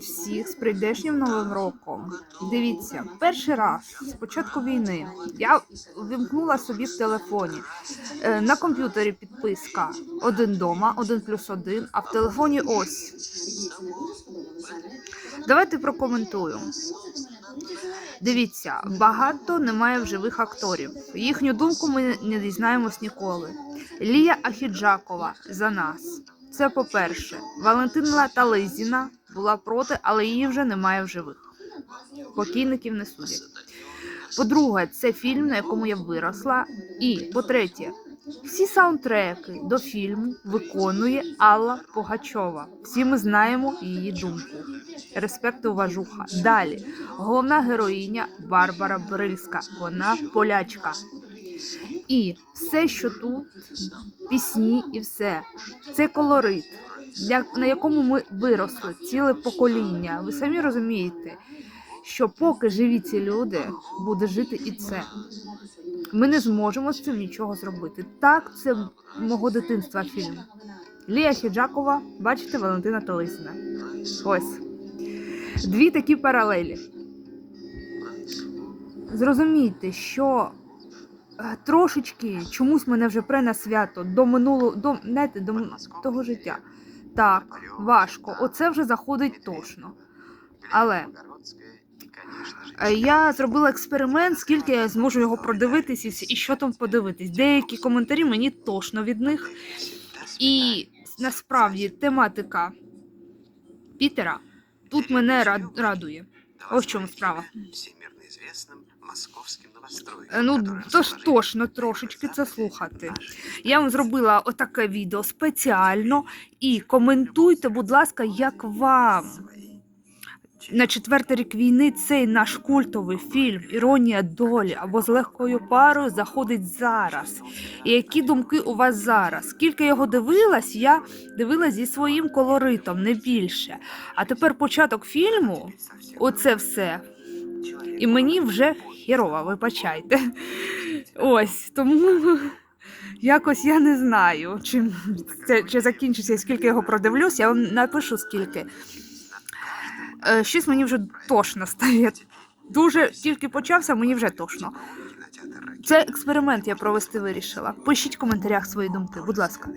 Всіх з прийдешнім новим роком. Дивіться, перший раз з початку війни я вимкнула собі в телефоні. Е, На комп'ютері підписка один дома, один плюс один, а в телефоні ось. Давайте прокоментую. Дивіться, багато немає в живих акторів. Їхню думку ми не дізнаємось ніколи. Лія Ахіджакова за нас. Це по-перше. Валентина Тализіна була проти, але її вже немає в живих. Покійників не судять. По-друге, це фільм, на якому я виросла. І по-третє, всі саундтреки до фільму виконує Алла Погачова. Всі ми знаємо її думку. Респект і уважуха. Далі. Головна героїня Барбара Брильська. Вона полячка. І все, що тут, пісні і все. Це колорит, на якому ми виросли, ціле покоління. Ви самі розумієте, що поки живі ці люди, буде жити і це. Ми не зможемо з цим нічого зробити. Так, це мого дитинства фільм. Лія Хіджакова, бачите, Валентина Толисина. Ось. Дві такі паралелі. Зрозумійте, що е, трошечки чомусь мене вже пре на свято до минулого, до, знаєте, до того життя. Так, важко. Оце вже заходить тошно. Але Е, Я зробила експеримент, скільки я зможу його продивитись і, що там подивитись. Деякі коментарі мені тошно від них. І насправді тематика Пітера тут мене рад- радує. Ось в чому справа Всемирно известным московским новостроем. Е, Ну, который то ж располагается тошно на трошечки це слухати. этаже. Я вам зробила отаке відео спеціально і коментуйте, будь ласка, як вам на четвертий рік війни цей наш культовий фільм Іронія долі або з легкою парою заходить зараз. І які думки у вас зараз? Скільки я його дивилась, я дивилась зі своїм колоритом, не більше. А тепер початок фільму, оце все. і мені вже хірово, вибачайте. Ось тому якось я не знаю, чим це чи закінчиться, скільки його продивлюсь, я вам напишу скільки. Е, Щось мені вже тошно стає. Дуже тільки почався, мені вже тошно. Це експеримент я провести вирішила. Пишіть в коментарях свої думки, будь ласка.